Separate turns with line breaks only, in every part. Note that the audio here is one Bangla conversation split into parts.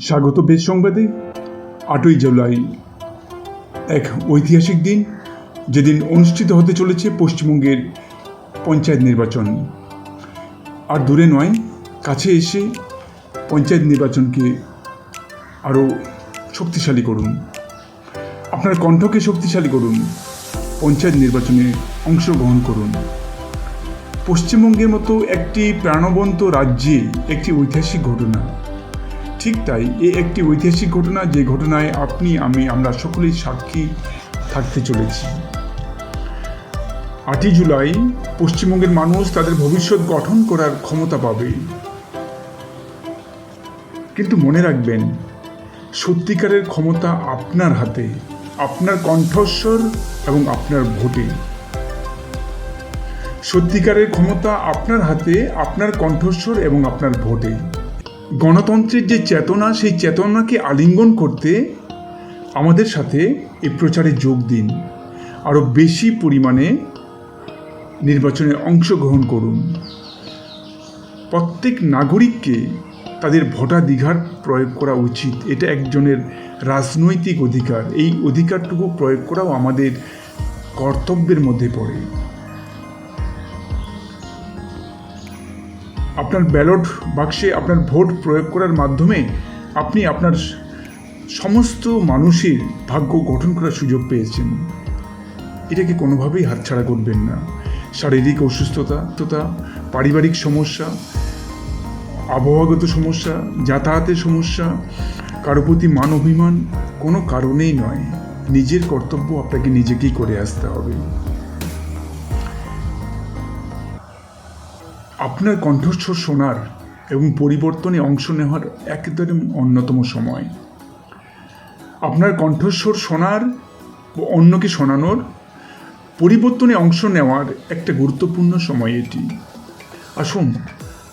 স্বাগত বেশ সংবাদে, আটই জুলাই। এক ঐতিহাসিক দিন, যেদিন অনুষ্ঠিত হতে চলেছে পশ্চিমবঙ্গের পঞ্চায়েত নির্বাচন। আর দূরে নয়, কাছে এসে পঞ্চায়েত নির্বাচনকে আরও শক্তিশালী করুন। আপনার কণ্ঠকে শক্তিশালী করুন। পঞ্চায়েত নির্বাচনে অংশগ্রহণ করুন। পশ্চিমবঙ্গের মতো একটি প্রাণবন্ত রাজ্যে একটি ঐতিহাসিক ঘটনা। ঠিক তাই এ একটি ঐতিহাসিক ঘটনা, যে ঘটনায় আপনি, আমি, আমরা সকলেই সাক্ষী থাকতে চলেছি। আটই জুলাই, পশ্চিমবঙ্গের মানুষ তাদের ভবিষ্যৎ গঠন করার ক্ষমতা পাবে। কিন্তু মনে রাখবেন, সত্যিকারের ক্ষমতা আপনার হাতে, আপনার কণ্ঠস্বর এবং আপনার ভোটে। সত্যিকারের ক্ষমতা আপনার হাতে, আপনার কণ্ঠস্বর এবং আপনার ভোটে। গণতন্ত্রের যে চেতনা, সেই চেতনাকে আলিঙ্গন করতে আমাদের সাথে এই প্রচারে যোগ দিন। আরও বেশি পরিমাণে নির্বাচনে অংশগ্রহণ করুন। প্রত্যেক নাগরিককে তাদের ভোটাধিকার প্রয়োগ করা উচিত। এটা একজনের রাজনৈতিক অধিকার। এই অধিকারটুকু প্রয়োগ করাও আমাদের কর্তব্যের মধ্যে পড়ে। আপনার ব্যালট বাক্সে আপনার ভোট প্রয়োগ করার মাধ্যমে আপনি আপনার সমস্ত মানুষের ভাগ্য গঠন করার সুযোগ পেয়েছেন। এটাকে কোনোভাবেই হাতছাড়া করবেন না। শারীরিক অসুস্থতা, তথা পারিবারিক সমস্যা, আবহাওয়াগত সমস্যা, যাতায়াতের সমস্যা, কারও প্রতি মান অভিমান কোনো কারণেই নয়। নিজের কর্তব্য আপনাকে নিজেকেই করে আসতে হবে। আপনার কণ্ঠস্বর শোনার এবং পরিবর্তনে অংশ নেওয়ার একেবারে অন্যতম সময়। আপনার কণ্ঠস্বর শোনার ও অন্যকে শোনানোর পরিবর্তনে অংশ নেওয়ার একটা গুরুত্বপূর্ণ সময় এটি। আসুন,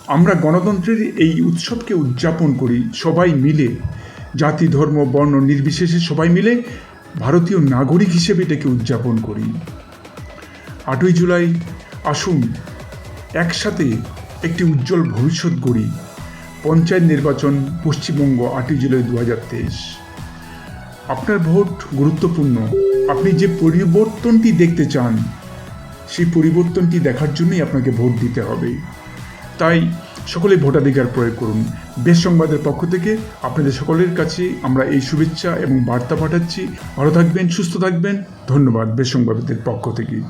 আমরা গণতন্ত্রের এই উৎসবকে উদযাপন করি সবাই মিলে। জাতি, ধর্ম, বর্ণ নির্বিশেষে সবাই মিলে ভারতীয় নাগরিক হিসেবে এটাকে উদযাপন করি। আটই জুলাই, আসুন একসাথে একটি উজ্জ্বল ভবিষ্যৎ গড়ি। পঞ্চায়েত নির্বাচন পশ্চিমবঙ্গ আটই জুলাই দু হাজার তেইশ। আপনার ভোট গুরুত্বপূর্ণ। আপনি যে পরিবর্তনটি দেখতে চান, সেই পরিবর্তনটি দেখার জন্যই আপনাকে ভোট দিতে হবে। তাই সকলে ভোটাধিকার প্রয়োগ করুন। বেশ সংবাদের পক্ষ থেকে আপনাদের সকলের কাছে আমরা এই শুভেচ্ছা এবং বার্তা পাঠাচ্ছি। ভালো থাকবেন, সুস্থ থাকবেন। ধন্যবাদ বেশ সংবাদের পক্ষ থেকে।